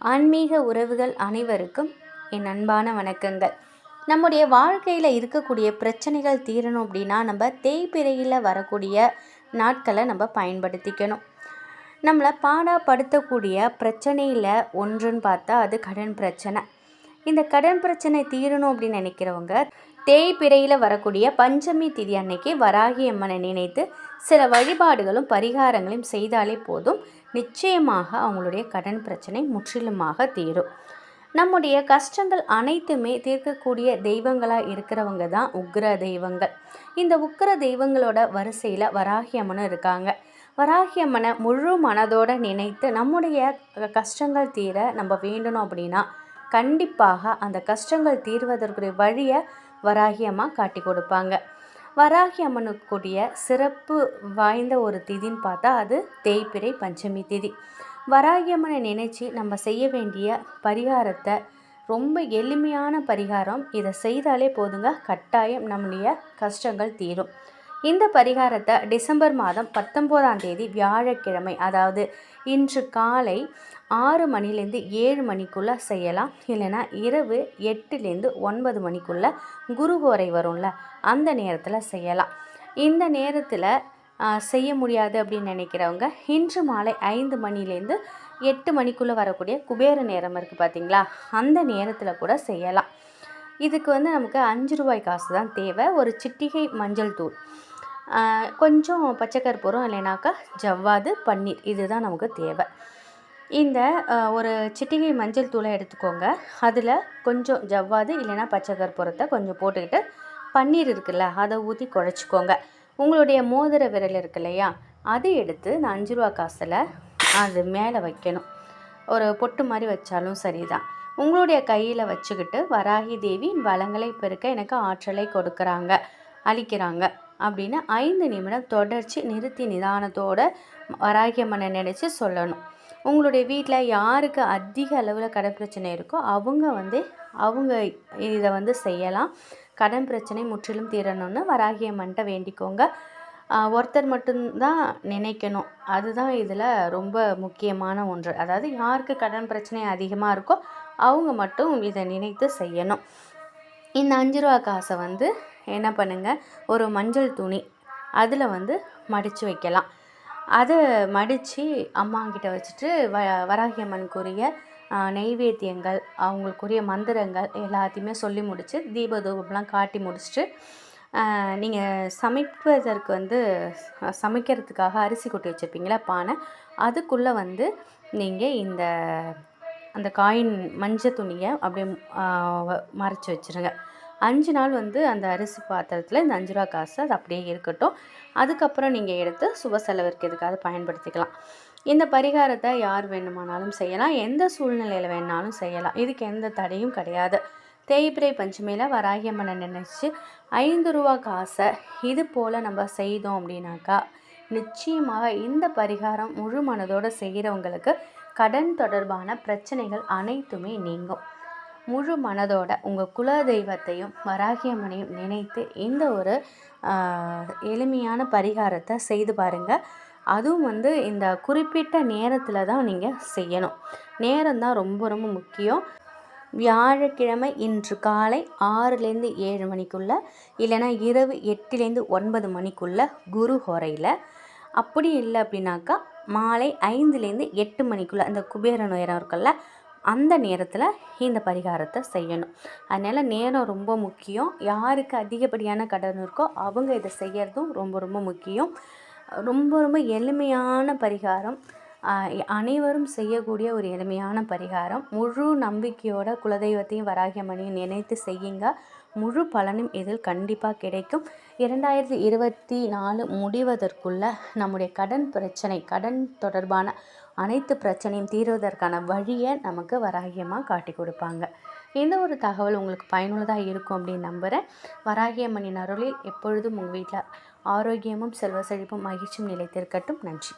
ஆன்மீக உறவுகள் அனைவருக்கும் என் அன்பான வணக்கங்கள். நம்முடைய வாழ்க்கையில் இருக்கக்கூடிய பிரச்சனைகள் தீரணும் அப்படின்னா நம்ம தேய்பிறையில் வரக்கூடிய நாட்களை நம்ம பயன்படுத்திக்கணும். நம்மளை பாடாப்படுத்தக்கூடிய பிரச்சனையில் ஒன்றுன்னு பார்த்தா அது கடன் பிரச்சனை. இந்த கடன் பிரச்சனை தீரணும் அப்படின்னு நினைக்கிறவங்க தேய்பிரையில் வரக்கூடிய பஞ்சமி திதி அன்னைக்கு வராகி அம்மனை நினைத்து சில வழிபாடுகளும் பரிகாரங்களையும் செய்தாலே போதும். நிச்சயமாக அவங்களுடைய கடன் பிரச்சனை முற்றிலுமாக தீரும். நம்முடைய கஷ்டங்கள் அனைத்துமே தீர்க்கக்கூடிய தெய்வங்களாக இருக்கிறவங்க தான் உக்ர தெய்வங்கள். இந்த உக்ர தெய்வங்களோட வரிசையில் வராகி அம்மனும் இருக்காங்க. வராகி அம்மனை முழு மனதோடு நினைத்து நம்முடைய கஷ்டங்கள் தீர நம்ம வேண்டணும் அப்படின்னா கண்டிப்பாக அந்த கஷ்டங்கள் தீர்வதற்குரிய வழியை வராகி அம்மா காட்டி கொடுப்பாங்க. வராகி அம்மனுக்குரிய சிறப்பு வாய்ந்த ஒரு திதின்னு பார்த்தா அது தேய்பிரை பஞ்சமி திதி. வராகி அம்மனை நினச்சி நம்ம செய்ய வேண்டிய பரிகாரத்தை ரொம்ப எளிமையான பரிகாரம் இதை செய்தாலே போதுங்க. கட்டாயம் நம்முடைய கஷ்டங்கள் தீரும். இந்த பரிகாரத்தை டிசம்பர் மாதம் பத்தொம்போதாம் தேதி வியாழக்கிழமை அதாவது இன்று காலை ஆறு மணிலேருந்து ஏழு மணிக்குள்ளே செய்யலாம். இல்லைன்னா இரவு எட்டுலேருந்து ஒன்பது மணிக்குள்ளே குருகோரை வரும்ல அந்த நேரத்தில் செய்யலாம். இந்த நேரத்தில் செய்ய முடியாது அப்படின்னு நினைக்கிறவங்க இன்று மாலை ஐந்து மணிலேருந்து எட்டு மணிக்குள்ளே வரக்கூடிய குபேர நேரம் இருக்குது பார்த்திங்களா அந்த நேரத்தில் கூட செய்யலாம். இதுக்கு வந்து நமக்கு அஞ்சு ரூபாய் காசு தான் தேவை. ஒரு சிட்டிகை மஞ்சள் தூள். கொஞ்சம் பச்சை கற்பூரம் இல்லைனாக்கா ஜவ்வாது பன்னீர் இதுதான் நமக்கு தேவை. இந்த ஒரு சிட்டிகை மஞ்சள் தூளை எடுத்துக்கோங்க. அதில் கொஞ்சம் ஜவ்வாது இல்லைனா பச்சை கற்பூரத்தை கொஞ்சம் போட்டுக்கிட்டு பன்னீர் இருக்குல்ல அதை ஊற்றி குழச்சிக்கோங்க. உங்களுடைய மோதிர விரல் இருக்கு இல்லையா அதை எடுத்து இந்த அஞ்சு ரூபா காசில் அது மேலே வைக்கணும். ஒரு பொட்டு மாதிரி வச்சாலும் சரிதான். உங்களுடைய கையில் வச்சுக்கிட்டு வராகி தேவி வளங்களை பெருக்க எனக்கு ஆற்றலை கொடுக்குறாங்க அளிக்கிறாங்க அப்படின்னு ஐந்து நிமிடம் தொடர்ச்சி நிறுத்தி நிதானத்தோடு வராகியம்மனை நினச்சி சொல்லணும். உங்களுடைய வீட்டில் யாருக்கு அதிக அளவில் கடன் பிரச்சனை இருக்கோ அவங்க வந்து அவங்க இதை வந்து செய்யலாம். கடன் பிரச்சனை முற்றிலும் தீரணும்னு வராகியம்மன்ட்ட வேண்டிக்கோங்க. ஒருத்தர் மட்டும்தான் நினைக்கணும். அதுதான் இதில் ரொம்ப முக்கியமான ஒன்று. அதாவது யாருக்கு கடன் பிரச்சனை அதிகமாக இருக்கோ அவங்க மட்டும் இதை நினைத்து செய்யணும். இந்த அஞ்சு ரூபா காசை வந்து என்ன பண்ணுங்கள் ஒரு மஞ்சள் துணி அதில் வந்து மடித்து வைக்கலாம். அதை மடித்து அம்மாங்கிட்ட வச்சுட்டு வ வராகி அம்மனுக்குரிய நெய்வேத்தியங்கள் அவங்களுக்குரிய மந்திரங்கள் எல்லாத்தையுமே சொல்லி முடித்து தீப தூபம்லாம் காட்டி முடிச்சுட்டு நீங்கள் சமைப்பதற்கு வந்து சமைக்கிறதுக்காக அரிசி கொட்டி வச்சுருப்பீங்களா? பானை. அதுக்குள்ளே வந்து நீங்கள் இந்த அந்த காயின் மஞ்சள் துணியை அப்படியே மறைச்சி வச்சுருங்க. அஞ்சு நாள் வந்து அந்த அரிசி பாத்திரத்தில் இந்த அஞ்சு ரூபா காசு அது அப்படியே இருக்கட்டும். அதுக்கப்புறம் நீங்கள் எடுத்து சுப செலவிற்கு எதுக்காவது பயன்படுத்திக்கலாம். இந்த பரிகாரத்தை யார் வேணுமானாலும் செய்யலாம். எந்த சூழ்நிலையில் வேணாலும் செய்யலாம். இதுக்கு எந்த தடையும் கிடையாது. தேய்பிரை பஞ்சமியில் வராகியம்மனை நினச்சி ஐந்து ரூபா காசை இது போல் நம்ம செய்தோம் அப்படின்னாக்கா நிச்சயமாக இந்த பரிகாரம் முழு மனதோடு செய்கிறவங்களுக்கு கடன் தொடர்பான பிரச்சனைகள் அனைத்துமே நீங்கும். முழு மனதோட உங்கள் குல தெய்வத்தையும் வராகியம்மனையும் நினைத்து இந்த ஒரு எளிமையான பரிகாரத்தை செய்து பாருங்கள் அதுவும் வந்து இந்த குறிப்பிட்ட நேரத்தில் தான் நீங்கள் செய்யணும். நேரம் தான் ரொம்ப ரொம்ப முக்கியம். வியாழக்கிழமை இன்று காலை ஆறுலேருந்து ஏழு மணிக்குள்ளே இல்லைனா இரவு எட்டுலேருந்து ஒன்பது மணிக்குள்ளே குரு ஹொரையில். அப்படி இல்லை அப்படின்னாக்கா மாலை ஐந்துலேருந்து எட்டு மணிக்குள்ளே அந்த குபேர நேரம் இருக்குல்ல அந்த நேரத்தில் இந்த பரிகாரத்தை செய்யணும். அதனால் நேரம் ரொம்ப முக்கியம். யாருக்கு அதிகப்படியான கடன் இருக்கோ அவங்க இதை செய்கிறதும் ரொம்ப ரொம்ப முக்கியம். ரொம்ப ரொம்ப எளிமையான பரிகாரம். அனைவரும் செய்யக்கூடிய ஒரு எளிமையான பரிகாரம். முழு நம்பிக்கையோட குலதெய்வத்தையும் வராகியம்மனையும் நினைத்து செய்யுங்க. முழு பலனும் இதில் கண்டிப்பாக கிடைக்கும். இரண்டாயிரத்தி இருபத்தி நாலு முடிவதற்குள்ள நம்முடைய கடன் பிரச்சனை கடன் தொடர்பான அனைத்து பிரச்சனையும் தீர்வதற்கான வழியை நமக்கு வராகியமாக காட்டி கொடுப்பாங்க. இந்த ஒரு தகவல் உங்களுக்கு பயனுள்ளதாக இருக்கும் அப்படின்னு நம்புகிறேன் வராகியம்மனின் அருளில் எப்பொழுதும் உங்கள் வீட்டில் ஆரோக்கியமும் செல்வ செழிப்பும் மகிழ்ச்சியும் நிலைத்திருக்கட்டும். நன்றி.